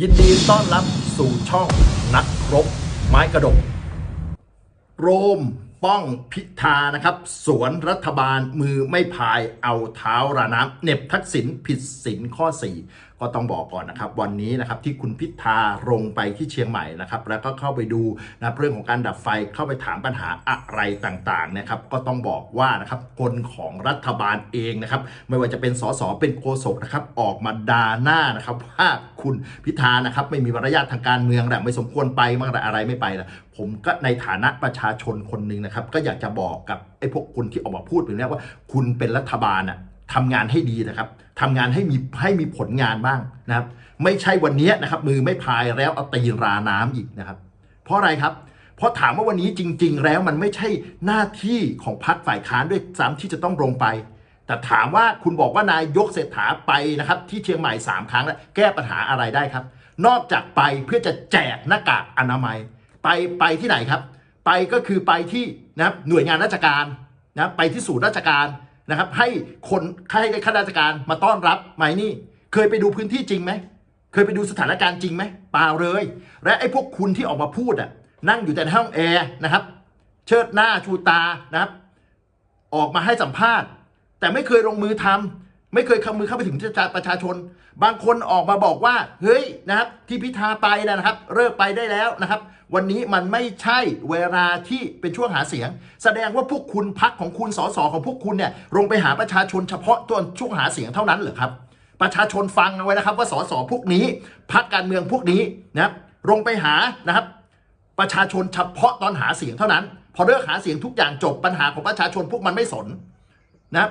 ยินดีต้อนรับสู่ช่องนักครบ ไม้กระดก โรมป้องพิธานะครับ สวนรัฐบาลมือไม่พายเอาเท้าระน้ำเน็บทักษิณผิดศีลข้อ 4 ก็ต้องบอกก่อนนะครับ วันนี้นะครับที่คุณพิธาลงไปที่เชียงใหม่นะครับ แล้วก็เข้าไปดูนะเรื่องของการดับไฟเข้าไปถามปัญหาอะไรต่างๆนะครับ ก็ต้องบอกว่านะครับคนของรัฐบาลเองนะครับ ไม่ว่าจะเป็นสสเป็นโฆษกนะครับออกมาด่าหน้านะครับว่าคุณพิธานะครับไม่มีมารยาททางการเมืองแหละไม่สมควรไปมั่งแต่อะไรไม่ไปนะผมก็ในฐานะประชาชนคนหนึ่งนะครับ ก็อยากจะบอกกับไอ้พวกคุณที่ออกมาพูดแบบนี้ว่า คุณเป็นรัฐบาลอะ ทำงานให้ดีนะครับทำงานให้มีให้มีผลงานบ้างนะครับ ไม่ใช่วันนี้นะครับ มือไม่พายแล้วเอาตีราน้ำอีกนะครับ เพราะอะไรครับเพราะถามว่าวันนี้จริง ๆ แล้วมันไม่ใช่หน้าที่ของพรรคฝ่ายค้านด้วยซ้ำที่จะต้องลงไป แต่ถามว่าคุณบอกว่านายยกเศรษฐาไปนะครับ ที่เชียงใหม่3ครั้งแล้วแก้ปัญหาอะไรได้ครับ นอกจากไปเพื่อจะแจกหน้ากากอนามัย ไปไปที่ไหนครับ ไปก็คือไปที่นะหน่วยงานราชการนะไปที่ศูนย์ราชการ นะครับ ให้คนให้ข้าราชการมาต้อนรับไหมนี่ เคยไปดูพื้นที่จริงไหมเคยไปดูสถานการณ์จริงไหมเปล่าเลย และไอ้พวกคุณที่ออกมาพูดอะ นั่งอยู่แต่ห้องแอร์นะครับ เชิดหน้าชูตานะครับ ออกมาให้สัมภาษณ์ แต่ไม่เคยลงมือทำ ไม่เคยเข้ามือเข้าไปถึงประชาชน บางคนออกมาบอกว่า เฮ้ยนะครับ ที่พิธาไปนะครับ เลิกไปได้แล้วนะครับ วันนี้มันไม่ใช่เวลาที่เป็นช่วงหาเสียง แสดงว่าพวกคุณพักของคุณสสของพวกคุณเนี่ยลงไปหาประชาชนเฉพาะตัวช่วงหาเสียงเท่านั้นเหรอครับ ประชาชนฟังเอาไว้นะครับ ว่าสสพวกนี้พักการเมืองพวกนี้นะครับลงไปหานะครับ ประชาชนเฉพาะตอนหาเสียงเท่านั้น พอเลิกหาเสียงทุกอย่างจบปัญหาของประชาชนพวกมันไม่สนนะครับ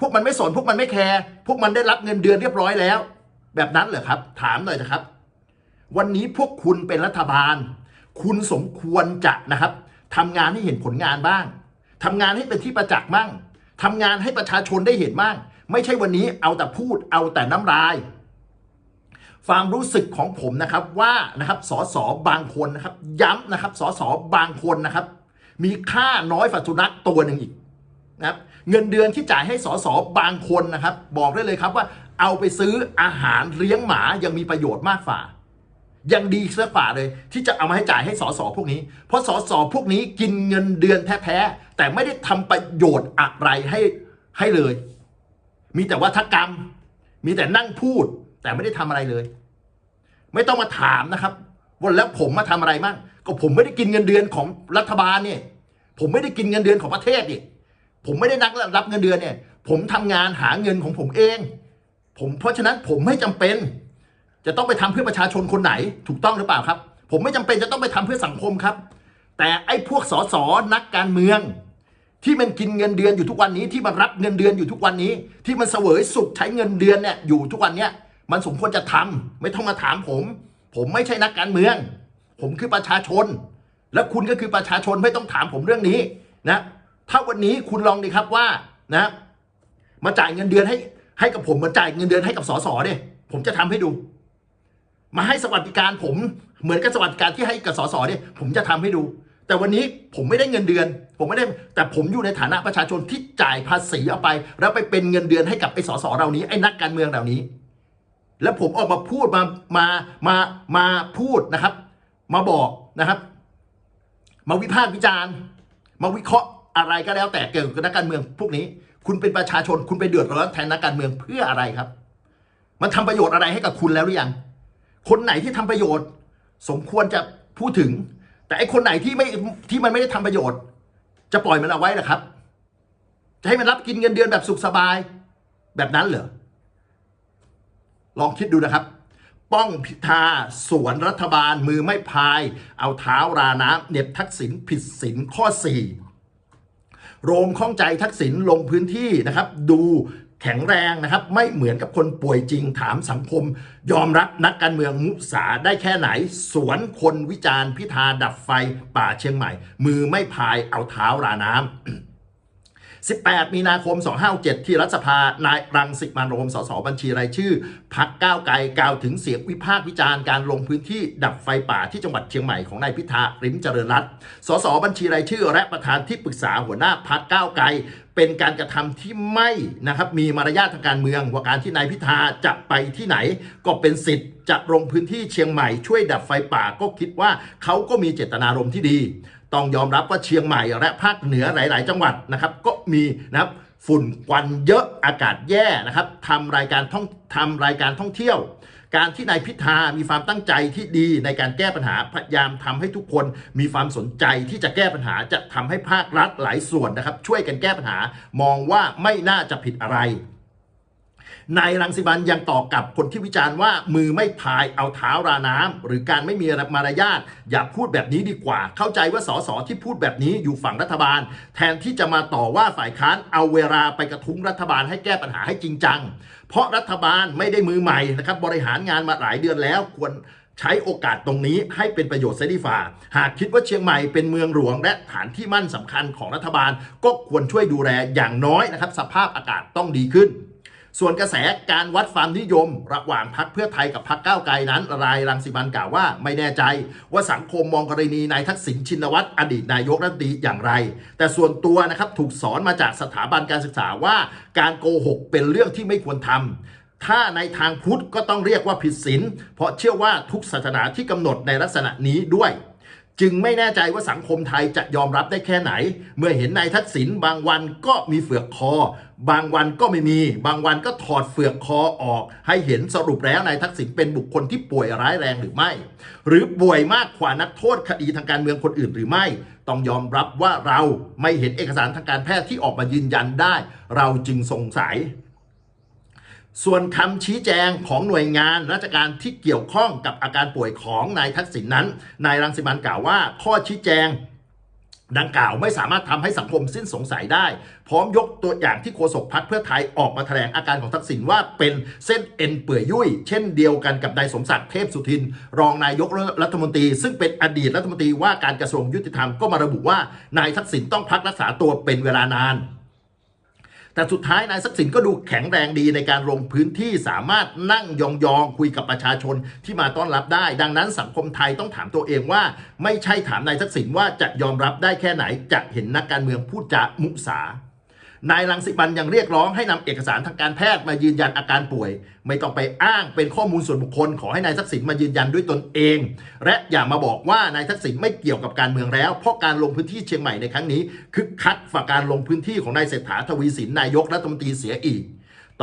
พวกมันไม่สนพวกมันไม่แคร์พวกมันได้รับเงินเดือนเรียบร้อยแล้ว แบบนั้นเหรอครับ ถามหน่อยนะครับ วันนี้พวกคุณเป็นรัฐบาล คุณสมควรจะนะครับทำงานให้เห็นผลงานบ้างทำงานให้เป็นที่ประจักษ์บ้างทำงานให้ประชาชนได้เห็นบ้างไม่ใช่วันนี้เอาแต่พูดเอาแต่น้ำลายความรู้สึกของผมนะครับว่านะครับสสบางคนนะครับ ย้ำนะครับสสบางคนนะครับ มีค่าน้อยฝัสุนัขตัวหนึ่งอีกนะครับ เงินเดือนที่จ่ายให้สสบางคนนะครับ บอกได้เลยครับว่า เอาไปซื้ออาหารเลี้ยงหมายังมีประโยชน์มากฝ่า ยังดีเสียฝ่าเลย ที่จะเอามาให้จ่ายให้สสพวกนี้ เพราะสสพวกนี้กินเงินเดือนแท้ๆแต่ไม่ได้ทำประโยชน์อะไรให้ให้เลย มีแต่วัฒกรรม มีแต่นั่งพูด แต่ไม่ได้ทำอะไรเลย ไม่ต้องมาถามนะครับว่าแล้วผมมาทำอะไรมั่งก็ผมไม่ได้กินเงินเดือนของรัฐบาลเนี่ย ผมไม่ได้กินเงินเดือนของประเทศนี่ ผมไม่ได้นักรับเงินเดือนเนี่ย ผมทำงานหาเงินของผมเอง ผมเพราะฉะนั้นผมไม่จำเป็น จะต้องไปทำเพื่อประชาชนคนไหน ถูกต้องหรือเปล่าครับ ผมไม่จำเป็นจะต้องไปทำเพื่อสังคมครับ แต่ไอ้พวกสสนักการเมือง ที่มันกินเงินเดือนอยู่ทุกวันนี้ ที่มันรับเงินเดือนอยู่ทุกวันนี้ ที่มันเสวยสุขใช้เงินเดือนเนี่ยอยู่ทุกวันเนี้ยมันสมควรจะทำไม่ต้องมาถามผม ผมไม่ใช่นักการเมือง ผมคือประชาชน และคุณก็คือประชาชนไม่ต้องถามผมเรื่องนี้นะ ถ้าวันนี้คุณลองดีครับว่านะมาจ่ายเงินเดือนให้ให้กับผมมาจ่ายเงินเดือนให้กับสสเนี่ยผมจะทำให้ดู มาให้สวัสดิการผมเหมือนกับสวัสดิการที่ให้กับสสเนี่ยผมจะทำให้ดู แต่วันนี้ผมไม่ได้เงินเดือน ผมไม่ได้แต่ผมอยู่ในฐานะประชาชนที่จ่ายภาษีเอาไป แล้วไปเป็นเงินเดือนให้กับไอ้สสเหล่านี้ไอ้นักการเมืองเหล่านี้ แล้วผมออกมาพูดมามามามาพูดนะครับ มาบอกนะครับ มาวิพากษ์วิจารณ์ มาวิเคราะห์ อะไรก็แล้วแต่เกี่ยวกับนักการเมืองพวกนี้ คุณเป็นประชาชนคุณไปเดือดร้อนแทนนักการเมืองเพื่ออะไรครับ มันทำประโยชน์อะไรให้กับคุณแล้วหรือยัง คนไหนที่ทำประโยชน์ สมควรจะพูดถึง แต่ไอ้คนไหนที่ไม่ที่มันไม่ได้ทำประโยชน์ จะปล่อยมันเอาไว้เหรอครับ จะให้มันรับกินเงินเดือนแบบสุขสบาย แบบนั้นเหรอลองคิดดูนะครับ ป้องพิธาสวนรัฐบาลมือไม่พาย เอาเท้าราน้ำเหน็บทักษิณผิดศีลข้อ4 โรมข้องใจทักษิณลงพื้นที่นะครับ ดูแข็งแรงนะครับ ไม่เหมือนกับคนป่วยจริงถามสังคม ยอมรับนักการเมืองมุสาได้แค่ไหน สวนคนวิจารณ์พิธาดับไฟป่าเชียงใหม่ มือไม่พายเอาเท้าราน้ำ 18 มีนาคม 257ที่รัฐสภานายรังสิมันโรมสสบัญชีรายชื่อ พักก้าวไกลกล่าวถึงเสียงวิพากษ์วิจารณ์การลงพื้นที่ดับไฟป่าที่จังหวัดเชียงใหม่ของนายพิธาริมเจริญรัตน์สสบัญชีรายชื่อ และประธานที่ปรึกษาหัวหน้าพักก้าวไกลเเป็นการกระทำที่ไม่นะครับมีมารยาททางการเมืองว่าการที่นายพิธาจะไปที่ไหน ก็เป็นสิทธิ์จะลงพื้นที่เชียงใหม่ช่วยดับไฟป่าก็คิดว่าเขาก็มีเจตนารมณ์ที่ดี ต้องยอมรับว่าเชียงใหม่และภาคเหนือหลาย ๆ จังหวัดนะครับก็มีนะครับฝุ่นควันเยอะอากาศแย่นะครับทำรายการท่องทำรายการท่องเที่ยว การที่นายพิธามีความตั้งใจที่ดีในการแก้ปัญหาพยายามทำให้ทุกคนมีความสนใจที่จะแก้ปัญหาจะทำให้ภาครัฐหลายส่วนนะครับ ช่วยกันแก้ปัญหามองว่าไม่น่าจะผิดอะไร นายรังสิมันยังตอบกับคนที่วิจารณ์ว่ามือไม่พายเอาเท้าราน้ำหรือการไม่มีมารยาทอย่าพูดแบบนี้ดีกว่า เข้าใจว่าสสที่พูดแบบนี้อยู่ฝั่งรัฐบาล แทนที่จะมาต่อว่าฝ่ายค้านเอาเวลาไปกระทุ้งรัฐบาลให้แก้ปัญหาให้จริงจัง เพราะรัฐบาลไม่ได้มือใหม่นะครับบริหารงานมาหลายเดือนแล้วควรใช้โอกาสตรงนี้ให้เป็นประโยชน์เสียดีฝ่า หากคิดว่าเชียงใหม่เป็นเมืองหลวง และฐานที่มั่นสำคัญของรัฐบาล ก็ควรช่วยดูแลอย่างน้อยนะครับ สภาพอากาศต้องดีขึ้น ส่วนกระแสการวัดความนิยม ระหว่างพักเพื่อไทยกับพักก้าวไกลนั้น รายรังสิมันกล่าวว่าไม่แน่ใจ ว่าสังคมมองกรณีนายทักษิณชินวัตรอดีตนายกรัฐมนตรีอย่างไร แต่ส่วนตัวนะครับถูกสอนมาจากสถาบันการศึกษาว่า การโกหกเป็นเรื่องที่ไม่ควรทำถ้าในทางพุทธก็ต้องเรียกว่าผิดศีลเพราะเชื่อว่าทุกศาสนาที่กำหนดในลักษณะนี้ด้วย จึงไม่แน่ใจว่าสังคมไทยจะยอมรับได้แค่ไหน เมื่อเห็นนายทักษิณบางวันก็มีเฟือกคอ บางวันก็ไม่มี บางวันก็ถอดเฟือกคอออก ให้เห็นสรุปแล้วนายทักษิณเป็นบุคคลที่ป่วยร้ายแรงหรือไม่ หรือป่วยมากกว่านักโทษคดีทางการเมืองคนอื่นหรือไม่ ต้องยอมรับว่าเราไม่เห็นเอกสารทางการแพทย์ที่ออกมายืนยันได้ เราจึงสงสัย ส่วนคำชี้แจงของหน่วยงานราชการที่เกี่ยวข้องกับอาการป่วยของนายทักษิณนนั้น นายรังสิมันกล่าวว่า ข้อชี้แจงดังกล่าวไม่สามารถทำให้สังคมสิ้นสงสัยได้ พร้อมยกตัวอย่างที่โฆษกพักเพื่อไทยออกมาแถลงอาการของทักษิณว่าเป็นเส้นเอ็นเปื่อยยุ่ย เช่นเดียวกันกับนายสมศักดิ์เทพสุทิน รองนายกรัฐมนตรี ซึ่งเป็นอดีตรัฐมนตรีว่าการกระทรวงยุติธรรมก็มาระบุว่านายทักษิณต้องพักรักษาตัวเป็นเวลานาน แต่สุดท้ายนายทักษิณก็ดูแข็งแรงดีในการลงพื้นที่สามารถนั่งยองๆคุยกับประชาชนที่มาต้อนรับได้ ดังนั้นสังคมไทยต้องถามตัวเองว่า ไม่ใช่ถามนายทักษิณว่าจะยอมรับได้แค่ไหนจะเห็นนักการเมืองพูดจามุสา นายรังสิมันยังเรียกร้องให้นำเอกสารทางการแพทย์มายืนยันอาการป่วย ไม่ต้องไปอ้างเป็นข้อมูลส่วนบุคคล ขอให้นายทักษิณมายืนยันด้วยตนเอง และอย่ามาบอกว่านายทักษิณไม่เกี่ยวกับการเมืองแล้ว เพราะการลงพื้นที่เชียงใหม่ในครั้งนี้คึกคักฝ่าการลงพื้นที่ของนายเศรษฐาทวีสินนายกรัฐมนตรีเสียอีก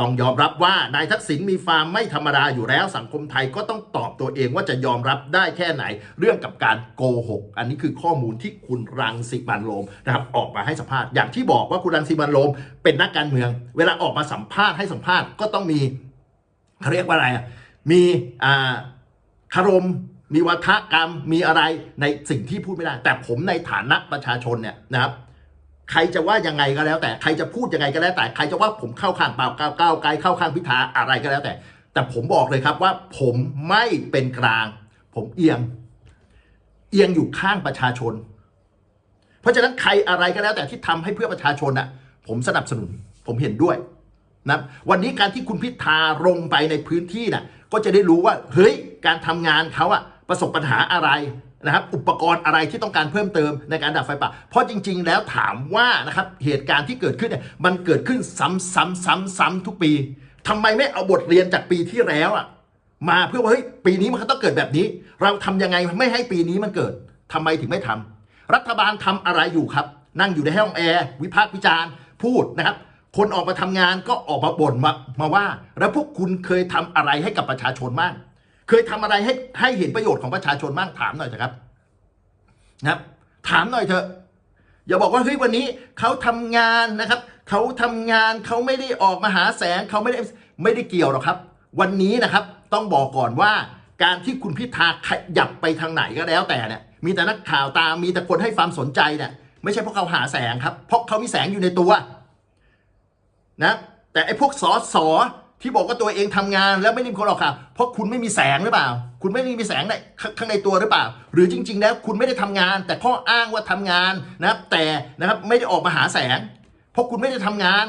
ต้องยอมรับว่านายทักษิณมีฟาร์มไม่ธรรมดาอยู่แล้ว สังคมไทยก็ต้องตอบตัวเองว่าจะยอมรับได้แค่ไหน เรื่องกับการโกหก อันนี้คือข้อมูลที่คุณรังสิมันโรมนะครับออกมาให้สัมภาษณ์อย่างที่บอกว่าคุณรังสิมันโรมเป็นนักการเมือง เวลาออกมาสัมภาษณ์ให้สัมภาษณ์ก็ต้องมีเขาเรียกว่าอะไรอะมีอ่าคารมมีวัฒกรรมมีอะไรในสิ่งที่พูดไม่ได้ แต่ผมในฐานะประชาชนเนี่ยนะครับ ใครจะว่ายังไงก็แล้วแต่ใครจะพูดยังไงก็แล้วแต่ใครจะว่าผมเข้าข้างเปล่าก้าวก้าวไกลเข้าข้างพิธาอะไรก็แล้วแต่ แต่ผมบอกเลยครับว่าผมไม่เป็นกลาง ผมเอียง เอียงอยู่ข้างประชาชน เพราะฉะนั้นใครอะไรก็แล้วแต่ที่ทำให้เพื่อประชาชนน่ะ ผมสนับสนุน ผมเห็นด้วยนะวันนี้การที่คุณพิธาลงไปในพื้นที่น่ะ ก็จะได้รู้ว่า เฮ้ย การทำงานเขาอะประสบปัญหาอะไร นะครับอุปกรณ์อะไรที่ต้องการเพิ่มเติมในการดับไฟป่า เพราะจริง ๆ แล้วถามว่านะครับเหตุการณ์ที่เกิดขึ้นเนี่ยมันเกิดขึ้นซ้ำซ้ำซ้ำซ้ำทุกปีทำไมไม่เอาบทเรียนจากปีที่แล้วอะมาเพื่อว่าเฮ้ยปีนี้มันก็ต้องเกิดแบบนี้ เราทำยังไงไม่ให้ปีนี้มันเกิดทำไมถึงไม่ทำรัฐบาลทำอะไรอยู่ครับ นั่งอยู่ในห้องแอร์วิพากษ์วิจารณ์พูดนะครับ คนออกมาทำงานก็ออกมาบ่นมามาว่า แล้วพวกคุณเคยทำอะไรให้กับประชาชนบ้าง เคยทำอะไรให้ให้เห็นประโยชน์ของประชาชนบ้างถามหน่อยเถอะครับนะครับ ถามหน่อยเถอะ อย่าบอกว่าเฮ้ยวันนี้เขาทำงานนะครับเขาทำงานเขาไม่ได้ออกมาหาแสงเขาไม่ได้ไม่ได้เกี่ยวหรอกครับ วันนี้นะครับต้องบอกก่อนว่าการที่คุณพิธาขยับไปทางไหนก็แล้วแต่เนี่ยมีแต่นักข่าวตามมีแต่คนให้ความสนใจเนี่ยไม่ใช่เพราะเขาหาแสงครับ เพราะเขามีแสงอยู่ในตัว นะ แต่ไอ้พวกสอสอ ที่บอกว่าตัวเองทำงานแล้วไม่ได้มีคนออกข่าวเพราะคุณไม่มีแสงหรือเปล่า คุณไม่ได้มีแสงในข้างในตัวหรือเปล่า หรือจริง ๆ แล้วคุณไม่ได้ทำงาน แต่ข้ออ้างว่าทำงานนะครับแต่นะครับไม่ได้ออกมาหาแสง เพราะคุณไม่ได้ทำงาน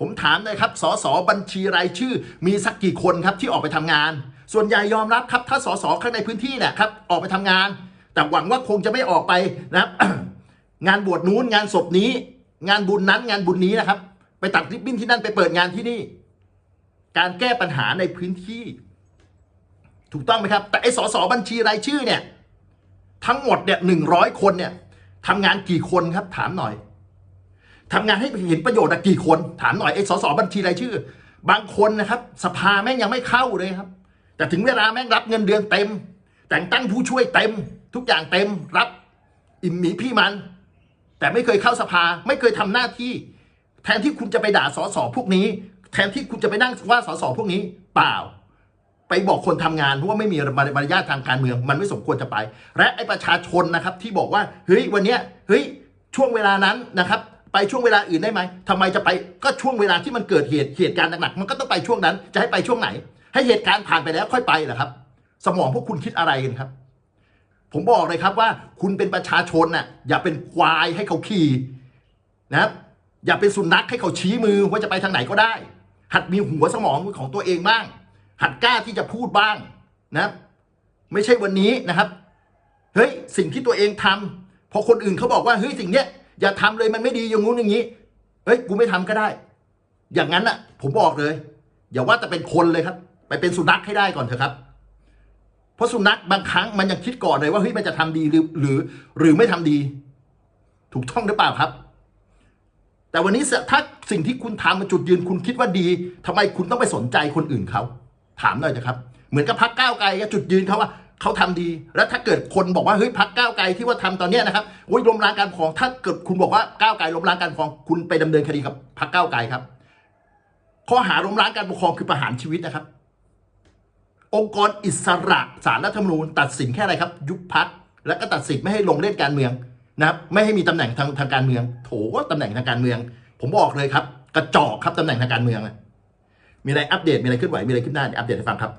ผมถามเลยครับสสบัญชีรายชื่อ มีสักกี่คนครับที่ออกไปทำงาน ส่วนใหญ่ยอมรับครับถ้าสสข้างในพื้นที่เนี่ยครับออกไปทำงาน แต่หวังว่าคงจะไม่ออกไปนะครับงานบวชนู้นงานศพนี้ งานบุญนั้นงานบุญนี้นะครับ ไปตัดริบบิ้นที่นั่นไปเปิดงานที่นี่ การแก้ปัญหาในพื้นที่ ถูกต้องไหมครับ แต่ไอ้สสบัญชีรายชื่อเนี่ย ทั้งหมดเนี่ยหนึ่งร้อยคนเนี่ยทำงานกี่คนครับ ถามหน่อยทำงานให้เห็นประโยชน์กี่คน ถามหน่อยไอ้สสบัญชีรายชื่อ บางคนนะครับ สภาแม่งยังไม่เข้าเลยครับ แต่ถึงเวลาแม่งรับเงินเดือนเต็ม แต่งตั้งผู้ช่วยเต็ม ทุกอย่างเต็มรับ อิ่มหมีพี่มัน แต่ไม่เคยเข้าสภา ไม่เคยทำหน้าที่ แทนที่คุณจะไปด่าสสพวกนี้ แทนที่คุณจะไปนั่งว่าสสพวกนี้เปล่า ไปบอกคนทำงานเพราะว่าไม่มีมารยาททางการเมือง มันไม่สมควรจะไป และไอประชาชนนะครับที่บอกว่าเฮ้ยวันเนี้ยเฮ้ยช่วงเวลานั้นนะครับไปช่วงเวลาอื่นได้ไหมทำไมจะไปก็ช่วงเวลาที่มันเกิดเหตุเหตุการณ์หนักๆมันก็ต้องไปช่วงนั้น จะให้ไปช่วงไหน ให้เหตุการณ์ผ่านไปแล้วค่อยไปเหรอครับ สมองพวกคุณคิดอะไรกันครับ ผมบอกเลยครับว่าคุณเป็นประชาชนน่ะอย่าเป็นควายให้เขาขี่นะครับอย่าเป็นสุนัขให้เขาชี้มือว่าจะไปทางไหนก็ได้ หัดมีหัวสมองของตัวเองบ้าง หัดกล้าที่จะพูดบ้างนะไม่ใช่วันนี้นะครับเฮ้ยสิ่งที่ตัวเองทำพอคนอื่นเขาบอกว่าเฮ้ยสิ่งเนี้ยอย่าทำเลยมันไม่ดีอย่างงู้นอย่างนี้เฮ้ยกูไม่ทำก็ได้ อย่างนั้นอะ ผมบอกเลย อย่าว่าแต่เป็นคนเลยครับ ไปเป็นสุนัขให้ได้ก่อนเถอะครับ เพราะสุนัขบางครั้งมันยังคิดก่อนเลยว่าเฮ้ยมันจะทำดีหรือหรือ หรือไม่ทำดี ถูกต้องหรือเปล่าครับ แต่วันนี้ถ้าสิ่งที่คุณทำมาจุดยืนคุณคิดว่าดีทำไมคุณต้องไปสนใจคนอื่นเขา ถามหน่อยนะครับ เหมือนกับพักก้าวไกลจุดยืนเขาว่าเขาทำดี แล้วถ้าเกิดคนบอกว่าเฮ้ยพักก้าวไกลที่ว่าทำตอนนี้นะครับโอ้ยล้มล้างการปกครอง ถ้าเกิดคุณบอกว่าก้าวไกลล้มล้างการปกครอง คุณไปดำเนินคดีกับพักก้าวไกลครับ ข้อหาล้มล้างการปกครองคือประหารชีวิตนะครับ องค์กรอิสระสารรัฐธรรมนูญตัดสินแค่อะไรครับ ยุบพักแล้วก็ตัดสินไม่ให้ลงเล่นการเมือง นะครับไม่ให้มีตำแหน่งทางทางการเมือง โถตำแหน่งทางการเมือง ผมบอกเลยครับ กระจอกครับตำแหน่งทางการเมืองมีอะไรอัปเดตมีอะไรขึ้นไหวมีอะไรขึ้นหน้าเดี๋ยวอัปเดตให้ฟังครับ